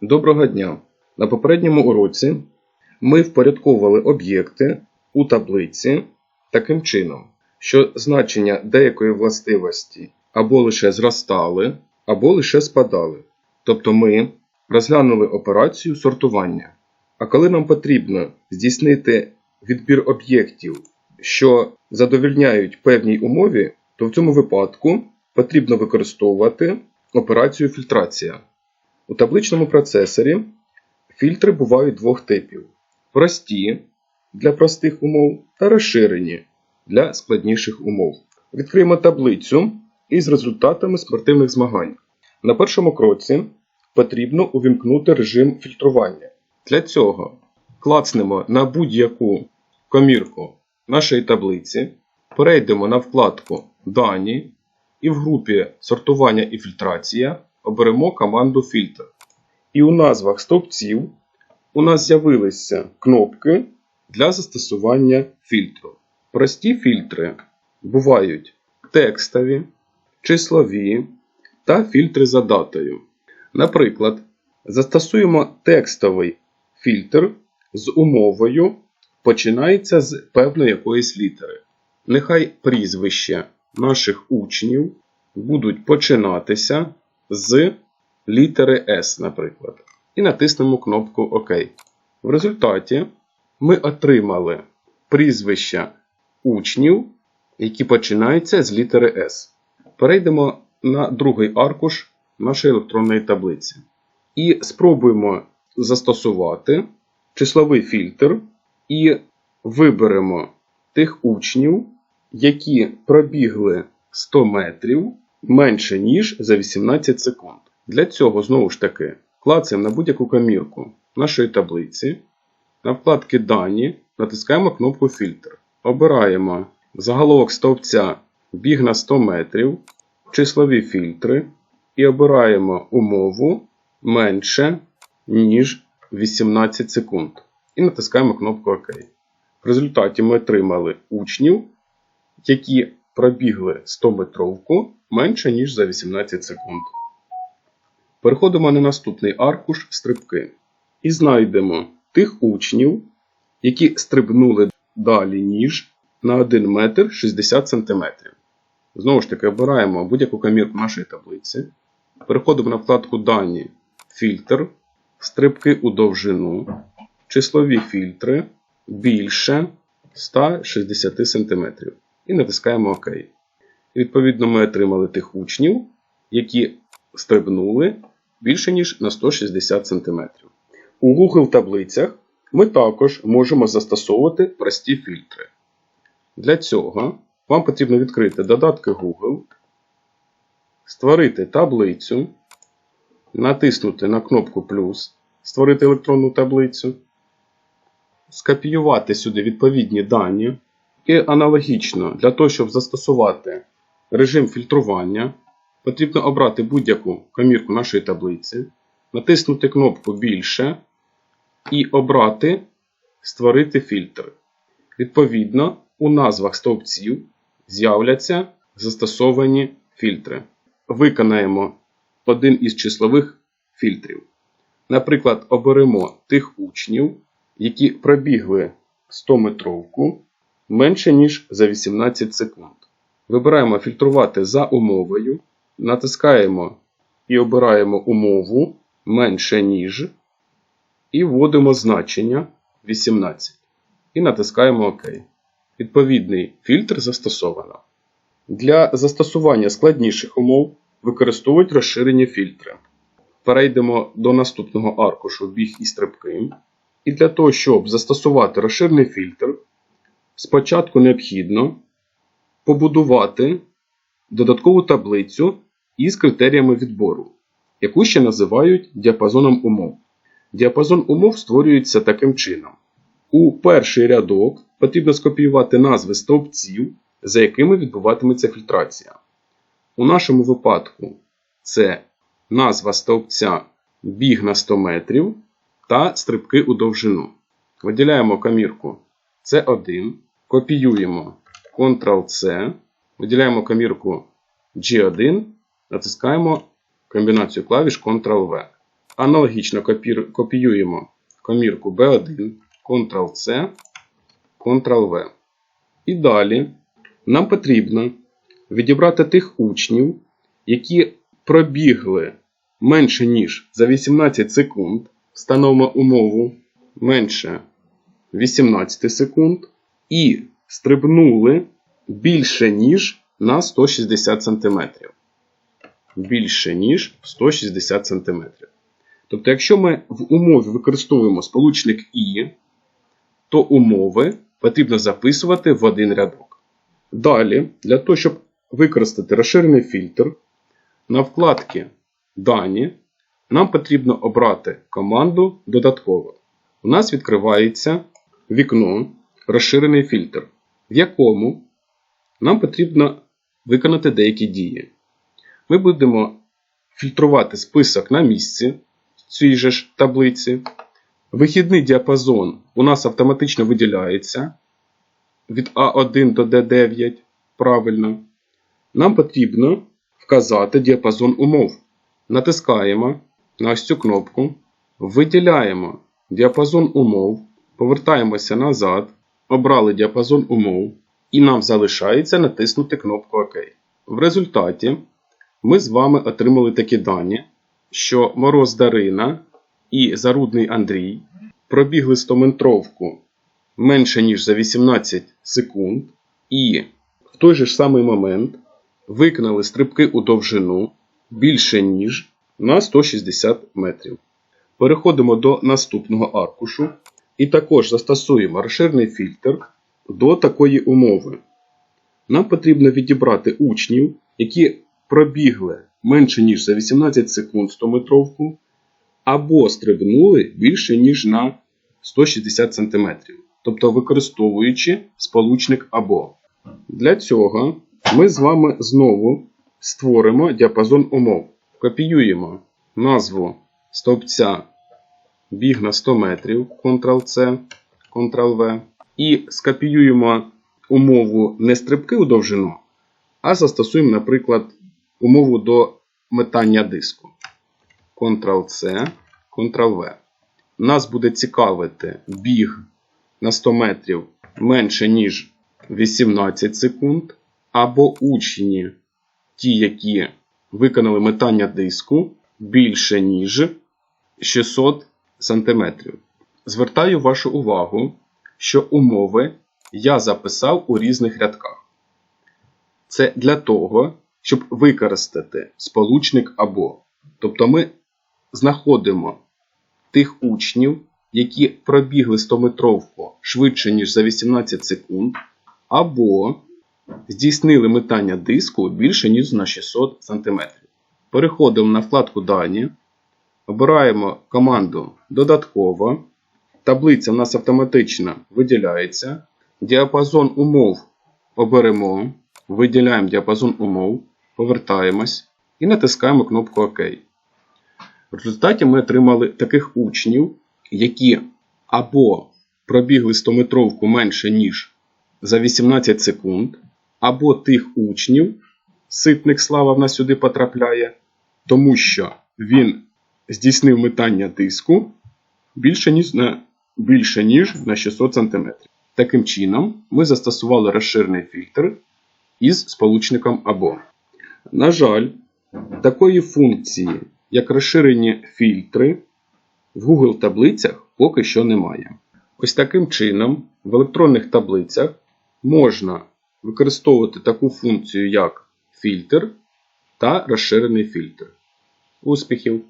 Доброго дня! На попередньому уроці ми впорядковували об'єкти у таблиці таким чином, що значення деякої властивості або лише зростали, або лише спадали. Тобто ми розглянули операцію сортування. А коли нам потрібно здійснити відбір об'єктів, що задовільняють певній умові, то в цьому випадку потрібно використовувати операцію фільтрація. У табличному процесорі фільтри бувають двох типів: прості для простих умов та розширені для складніших умов. Відкриємо таблицю із результатами спортивних змагань. На першому кроці потрібно увімкнути режим фільтрування. Для цього клацнемо на будь-яку комірку нашої таблиці, перейдемо на вкладку Дані і в групі Сортування і фільтрація оберемо команду Фільтр. І у назвах стовпців у нас з'явилися кнопки для застосування фільтру. Прості фільтри бувають текстові, числові та фільтри за датою. Наприклад, застосуємо текстовий фільтр з умовою починається з певної якоїсь літери. Нехай прізвища наших учнів будуть починатися з літери S, наприклад. І натиснемо кнопку ОК. В результаті ми отримали прізвища учнів, які починаються з літери S. Перейдемо на другий аркуш нашої електронної таблиці. І спробуємо застосувати числовий фільтр і виберемо тих учнів, які пробігли 100 метрів менше, ніж за 18 секунд. Для цього, знову ж таки, клацаємо на будь-яку комірку нашої таблиці. На вкладки Дані натискаємо кнопку Фільтр. Обираємо заголовок стовпця біг на 100 метрів, числові фільтри і обираємо умову менше, ніж 18 секунд. І натискаємо кнопку ОК. В результаті ми отримали учнів, які пробігли 100 метровку менше, ніж за 18 секунд. Переходимо на наступний аркуш стрибки. І знайдемо тих учнів, які стрибнули далі, ніж на 1 метр 60 см. Знову ж таки, обираємо будь-яку комірку нашої таблиці. Переходимо на вкладку Дані, фільтр, стрибки у довжину, числові фільтри більше 160 см. І натискаємо ОК. Відповідно, ми отримали тих учнів, які стрибнули більше, ніж на 160 см. У Google таблицях ми також можемо застосовувати прості фільтри. Для цього вам потрібно відкрити додатки Google, створити таблицю, натиснути на кнопку плюс, створити електронну таблицю, скопіювати сюди відповідні дані. І аналогічно для того, щоб застосувати режим фільтрування, потрібно обрати будь-яку комірку нашої таблиці, натиснути кнопку Більше і обрати Створити фільтр. Відповідно, у назвах стовпців з'являться застосовані фільтри. Виконаємо один із числових фільтрів. Наприклад, оберемо тих учнів, які пробігли 100-метровку менше, ніж за 18 секунд. Вибираємо фільтрувати за умовою, натискаємо і обираємо умову менше, ніж, і вводимо значення 18. І натискаємо ОК. Відповідний фільтр застосовано. Для застосування складніших умов використовують розширені фільтри. Перейдемо до наступного аркушу біг і стрибки. І для того, щоб застосувати розширений фільтр, спочатку необхідно побудувати додаткову таблицю із критеріями відбору, яку ще називають діапазоном умов. Діапазон умов створюється таким чином. У перший рядок потрібно скопіювати назви стовпців, за якими відбуватиметься фільтрація. У нашому випадку це назва стовпця біг на 100 метрів та стрибки у довжину. Виділяємо комірку C1, копіюємо Ctrl-C, виділяємо комірку G1, натискаємо комбінацію клавіш Ctrl-V. Аналогічно копіюємо комірку B1, Ctrl-C, Ctrl-V. І далі нам потрібно відібрати тих учнів, які пробігли менше, ніж за 18 секунд. Встановимо умову менше 18 секунд. І стрибнули більше, ніж на 160 см. Більше, ніж 160 см. Тобто, якщо ми в умові використовуємо сполучник І, то умови потрібно записувати в один рядок. Далі, для того, щоб використати розширений фільтр, на вкладці Дані нам потрібно обрати команду Додатково. У нас відкривається вікно Розширений фільтр, в якому нам потрібно виконати деякі дії. Ми будемо фільтрувати список на місці в цій же ж таблиці. Вихідний діапазон у нас автоматично виділяється від А1 до Д9. Правильно. Нам потрібно вказати діапазон умов. Натискаємо на ось цю кнопку, виділяємо діапазон умов, повертаємося назад, обрали діапазон умов, і нам залишається натиснути кнопку ОК. В результаті ми з вами отримали такі дані, що Мороз Дарина і Зарудний Андрій пробігли 100-метровку менше ніж за 18 секунд, і в той же ж самий момент виконали стрибки у довжину більше ніж на 160 метрів. Переходимо до наступного аркушу і також застосуємо розширений фільтр до такої умови. Нам потрібно відібрати учнів, які пробігли менше ніж за 18 секунд 100 метровку, або стрибнули більше ніж на 160 см, тобто використовуючи сполучник або. Для цього ми з вами знову створимо діапазон умов. Копіюємо назву стовпця біг на 100 метрів Ctrl-C, Ctrl-V. І скопіюємо умову не стрибки у довжину, а застосуємо, наприклад, умову до метання диску. Ctrl-C, Ctrl-V. Нас буде цікавити біг на 100 метрів менше, ніж 18 секунд, або учні, ті, які виконали метання диску більше, ніж 600 см. Звертаю вашу увагу, що умови я записав у різних рядках. Це для того, щоб використати сполучник або. Тобто ми знаходимо тих учнів, які пробігли 100-метровку швидше, ніж за 18 секунд, або здійснили метання диску більше, ніж на 600 см. Переходимо на вкладку Дані, обираємо команду Додатково. Таблиця в нас автоматично виділяється. Діапазон умов оберемо, виділяємо діапазон умов, повертаємось і натискаємо кнопку ОК. В результаті ми отримали таких учнів, які або пробігли 100-метровку менше, ніж за 18 секунд, або тих учнів, ситник слава в нас сюди потрапляє, тому що він здійснив метання диску більше, ніж на, більше, ніж на 600 см. Таким чином, ми застосували розширений фільтр із сполучником або. На жаль, такої функції, як розширені фільтри, в Google таблицях поки що немає. Ось таким чином, в електронних таблицях можна використовувати таку функцію, як фільтр та розширений фільтр. Успіхів!